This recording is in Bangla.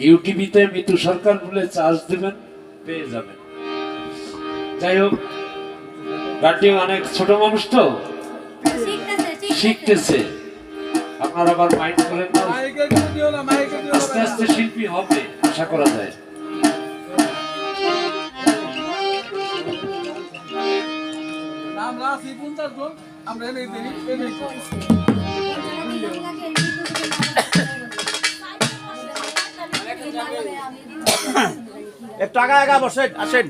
ইউটিভিতে মিতু সরকার বলে চার্জ দিবেন পেয়ে যাবেন। যাই হোক গানটি অনেক ছোট মানুষ তো? শিখতেছে আপনার আবার মাইন্ড করেন আস্তে আস্তে শিল্পী হবে আশা করা যায়। আমরা আছি পঞ্চাশ জন আমরা এনে দিই এনে একটু আগা আগা বসেন আসেন।